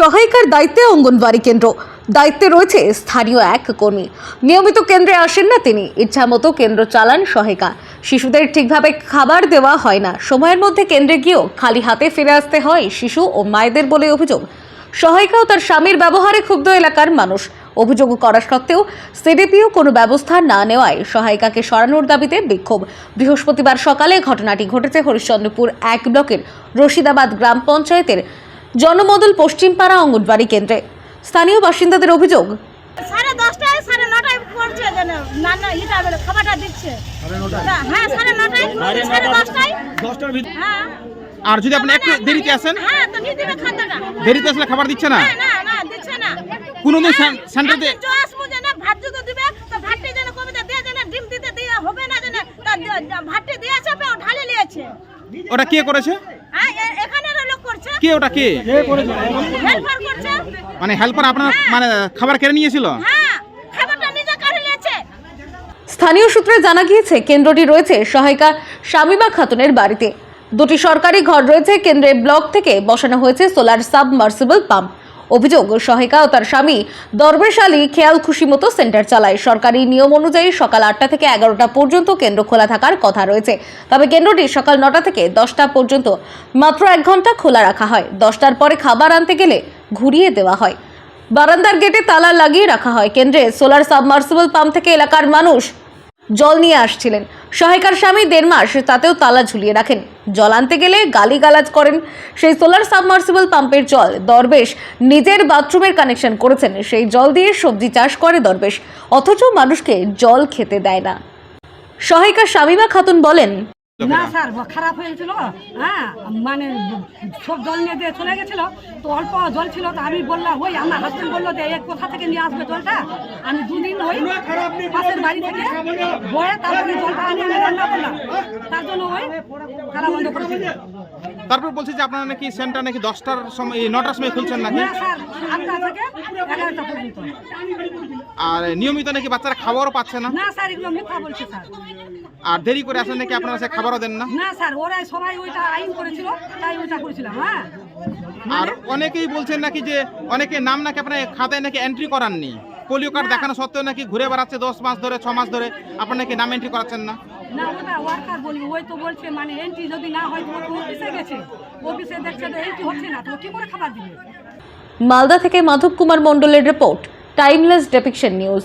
সহায়িকার দায়িত্বে অঙ্গনবাড়ি কেন্দ্র। দায়িত্বে রয়েছে স্থানীয় এক কর্মী। নিয়মিত কেন্দ্রে আসেন না তিনি ইচ্ছামতো কেন্দ্র চালান সহায়িকা। শিশুদের ঠিকভাবে খাবার দেওয়া হয় না। সময়ের মধ্যে কেন্দ্রে গিয়েও খালি হাতে ফিরে আসতে হয় শিশু ও মায়েদের বলে অভিযোগ। সহায়িকা ও তার স্বামীর ব্যবহারে ক্ষুব্ধ এলাকার মানুষ। অভিযোগ করা সত্ত্বেও সিডিপিও কোনো ব্যবস্থা না নেওয়ায় সহায়িকাকে সরানোর দাবিতে বিক্ষোভ। বৃহস্পতিবার সকালে ঘটনাটি ঘটেছে হরিশ্চন্দ্রপুর এক ব্লকের রশিদাবাদ গ্রাম পঞ্চায়েতের জনমদল পশ্চিমপাড়া অঙ্গনবাড়ি কেন্দ্রে। স্থানীয় বাসিন্দাদের অভিযোগ সাড়ে দশটায় সাড়ে নটায় পড়ছে যেন নানা ইটা বেলে খাবারটা দিচ্ছে। হ্যাঁ সাড়ে নটায় সাড়ে দশটায়। দশটার ভিতরে হ্যাঁ। আর যদি আপনি একটু দেরিতে আসেন? হ্যাঁ তো নিয়ে দিবে খাদ্যটা। দেরিতে আসলে খাবার দিচ্ছে না? না না না দিচ্ছে না। কোনোদিন সেন- সেন্টারে একদিন জো আসব যেন ভাত যদি দিবে তো ভাতটি যেন কবিতা দিয়ে যেন ডিম দিতে দিয়ে হবে না যেন তা দি- ভাতটি দিয়েছে পে ও ঢালে নিয়েছে। ওটা কে করেছে হ্যাঁ এ- এখানের লোক করছে কে ওটা কে? মানে হেল্পার আপনার মানে খাবার কেড়ে নিয়েছিল? হ্যাঁ খাবারটা নিজে কাঢ়ে নিয়েছে স্থানীয় সূত্রে জানা গিয়েছে কেন্দ্রটি রয়েছে সহায়িকা শামিমা খাতুনের বাড়িতে। দুটি সরকারি ঘর রয়েছে কেন্দ্রের ব্লক থেকে বসানো হয়েছে সোলার সাবমার্সিবল পাম্প। অভিযোগ সহায়িকা ও তার স্বামী দরবেশ আলী খেয়াল খুশি মতো সেন্টার চালায়। সরকারি নিয়ম অনুযায়ী সকাল আটটা থেকে এগারোটা পর্যন্ত কেন্দ্র খোলা থাকার কথা রয়েছে। তবে কেন্দ্রটি সকাল নটা থেকে দশটা পর্যন্ত মাত্র এক ঘণ্টা খোলা রাখা হয়। দশটার পরে খাবার আনতে গেলে ঘুরিয়ে দেওয়া হয়। বারান্দার গেটে তালা লাগিয়ে রাখা হয়। কেন্দ্রে সোলার সাবমার্সিবল পাম্প থেকে এলাকার মানুষ জল নিয়ে আসছিলেন। সহায়কার স্বামী দেড় মাস তাতেও তালা ঝুলিয়ে রাখেন। জল আনতে গেলে গালিগালাজ করেন। সেই সোলার সাবমার্সিবল পাম্পের জল দরবেশ নিজের বাথরুমের কানেকশন করেছেন। সেই জল দিয়ে সবজি চাষ করে দরবেশ। অথচ মানুষকে জল খেতে দেয় না। সহায়িকা শামিমা খাতুন বলেন না স্যার খারাপ হয়েছিল হ্যাঁ মানে সব জল নিয়ে দিয়ে চলে গেছিল তো অল্প জল ছিল তো আমি বললাম ওই আমার হাজবেন্ড বলল যে এক কোথা থেকে নিয়ে আসবে জলটা? আমি দুদিন ওই পাশের বাড়ি থেকে বয়ে তারপরে জলটা আমি আমি রান্না করলাম। তার জন্য ওই খারাপ বন্ধ করেছিল তারপর বলছি যে আপনারা নাকি সেন্টার নাকি দশটার সময় নটার সময় খুলছেন নাকি? আর নিয়মিত নাকি বাচ্চারা খাবারও পাচ্ছে না? না স্যার এগুলো মিথ্যা বলছে স্যার। আর দেরি করে আসলে নাকি আপনারা সে খাবারও দেন না? না স্যার ওরাই সবাই ওইটা আইন করেছিল তাই ওইটা করেছিলাম হ্যাঁ। আর অনেকেই বলছেন নাকি যে অনেকে নাম নাকি আপনার খাতায় নাকি এন্ট্রি করাননি। পোলিও কার্ড দেখানো সত্ত্বেও নাকি ঘুরে বেড়াচ্ছে দশ মাস ধরে ছ মাস ধরে আপনার নাকি নাম এন্ট্রি করাচ্ছেন না? না ওটা ওয়ার্কার বলি ওই তো বলছে মানে এন্ট্রি যদি না হয় তো অফিসে গেছে। অফিসে দেখছে তো এন্ট্রি হচ্ছে না তো কি করে খাবার দিবে? মালদা থেকে মাধব কুমার মণ্ডলের রিপোর্ট টাইমলেস ডেপিকশন নিউজ